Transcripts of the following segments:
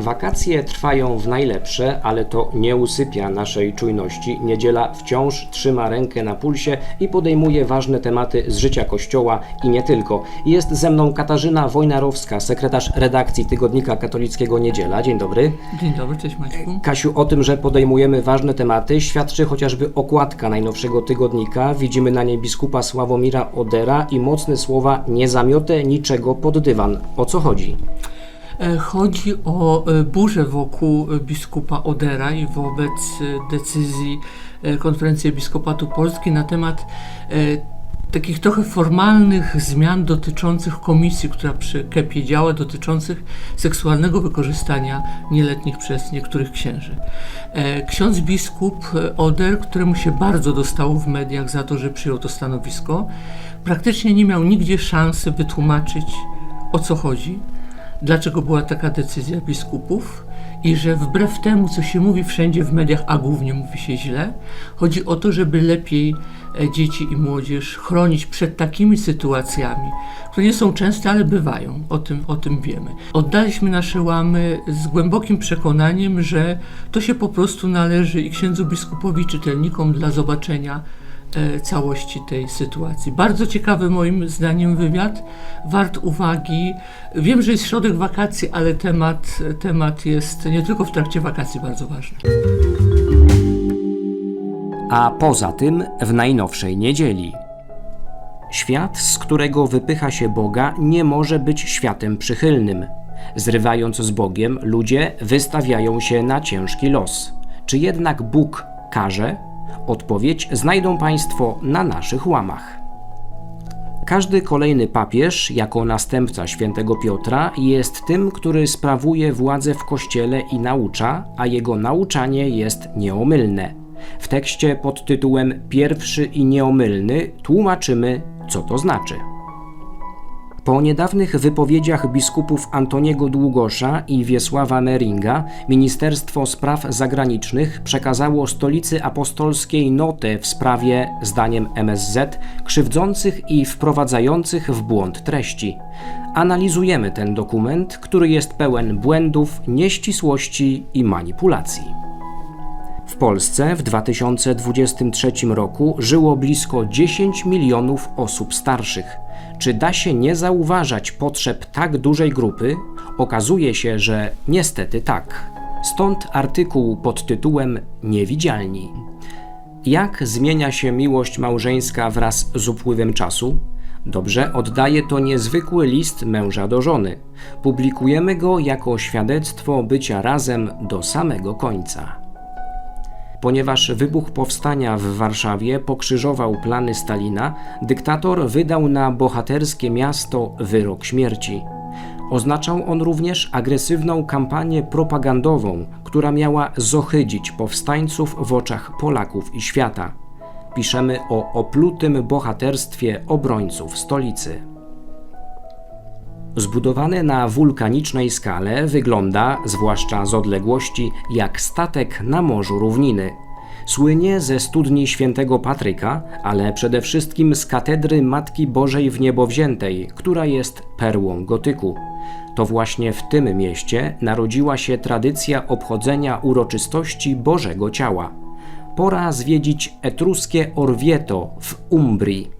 Wakacje trwają w najlepsze, ale to nie usypia naszej czujności. Niedziela wciąż trzyma rękę na pulsie i podejmuje ważne tematy z życia Kościoła i nie tylko. Jest ze mną Katarzyna Wojnarowska, sekretarz redakcji tygodnika katolickiego Niedziela. Dzień dobry. Dzień dobry, cześć Maćku. Kasiu, o tym, że podejmujemy ważne tematy, świadczy chociażby okładka najnowszego tygodnika. Widzimy na niej biskupa Sławomira Odera i mocne słowa nie zamiotę niczego pod dywan. O co chodzi? E, Chodzi o e, burzę wokół e, biskupa Odera i wobec decyzji Konferencji Episkopatu Polski na temat takich trochę formalnych zmian dotyczących komisji, która przy KEP-ie działa, dotyczących seksualnego wykorzystania nieletnich przez niektórych księży. Ksiądz biskup Oder, któremu się bardzo dostało w mediach za to, że przyjął to stanowisko, praktycznie nie miał nigdzie szansy wytłumaczyć, o co chodzi dlaczego była taka decyzja biskupów i że wbrew temu, co się mówi wszędzie w mediach, a głównie mówi się źle, chodzi o to, żeby lepiej e, dzieci i młodzież chronić przed takimi sytuacjami, które nie są częste, ale bywają. O tym, o tym wiemy. Oddaliśmy nasze łamy z głębokim przekonaniem, że to się po prostu należy i księdzu biskupowi, czytelnikom dla zobaczenia całości tej sytuacji. Bardzo ciekawy moim zdaniem wywiad, wart uwagi. Wiem, że jest środek wakacji, ale temat, temat jest nie tylko w trakcie wakacji bardzo ważny. A poza tym w najnowszej niedzieli. Świat, z którego wypycha się Boga, nie może być światem przychylnym. Zrywając z Bogiem, ludzie wystawiają się na ciężki los. Czy jednak Bóg karze? Odpowiedź znajdą Państwo na naszych łamach. Każdy kolejny papież, jako następca świętego Piotra, jest tym, który sprawuje władzę w kościele i naucza, a jego nauczanie jest nieomylne. W tekście pod tytułem Pierwszy i nieomylny tłumaczymy, co to znaczy. Po niedawnych wypowiedziach biskupów Antoniego Długosza i Wiesława Meringa, Ministerstwo Spraw Zagranicznych przekazało stolicy apostolskiej notę w sprawie, zdaniem MSZ, krzywdzących i wprowadzających w błąd treści. Analizujemy ten dokument, który jest pełen błędów, nieścisłości i manipulacji. W Polsce w 2023 roku żyło blisko 10 milionów osób starszych. Czy da się nie zauważać potrzeb tak dużej grupy? Okazuje się, że niestety tak. Stąd artykuł pod tytułem Niewidzialni. Jak zmienia się miłość małżeńska wraz z upływem czasu? Dobrze, oddaje to niezwykły list męża do żony. Publikujemy go jako świadectwo bycia razem do samego końca. Ponieważ wybuch powstania w Warszawie pokrzyżował plany Stalina, dyktator wydał na bohaterskie miasto wyrok śmierci. Oznaczał on również agresywną kampanię propagandową, która miała zohydzić powstańców w oczach Polaków i świata. Piszemy o oplutym bohaterstwie obrońców stolicy. Zbudowane na wulkanicznej skale wygląda, zwłaszcza z odległości, jak statek na morzu równiny. Słynie ze studni świętego Patryka, ale przede wszystkim z katedry Matki Bożej w Niebowziętej, która jest perłą gotyku. To właśnie w tym mieście narodziła się tradycja obchodzenia uroczystości Bożego Ciała. Pora zwiedzić etruskie Orvieto w Umbrii.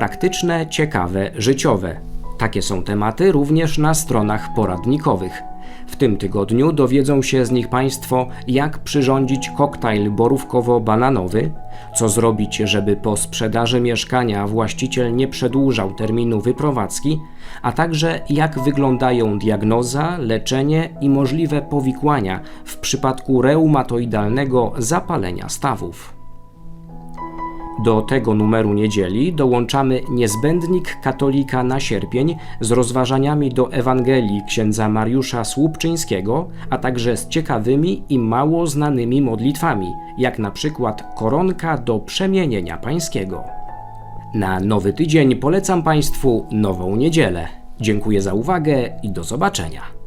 Praktyczne, ciekawe, życiowe. Takie są tematy również na stronach poradnikowych. W tym tygodniu dowiedzą się z nich Państwo, jak przyrządzić koktajl borówkowo-bananowy, co zrobić, żeby po sprzedaży mieszkania właściciel nie przedłużał terminu wyprowadzki, a także jak wyglądają diagnoza, leczenie i możliwe powikłania w przypadku reumatoidalnego zapalenia stawów. Do tego numeru niedzieli dołączamy niezbędnik katolika na sierpień z rozważaniami do Ewangelii księdza Mariusza Słupczyńskiego, a także z ciekawymi i mało znanymi modlitwami, jak na przykład koronka do przemienienia pańskiego. Na nowy tydzień polecam Państwu nową niedzielę. Dziękuję za uwagę i do zobaczenia.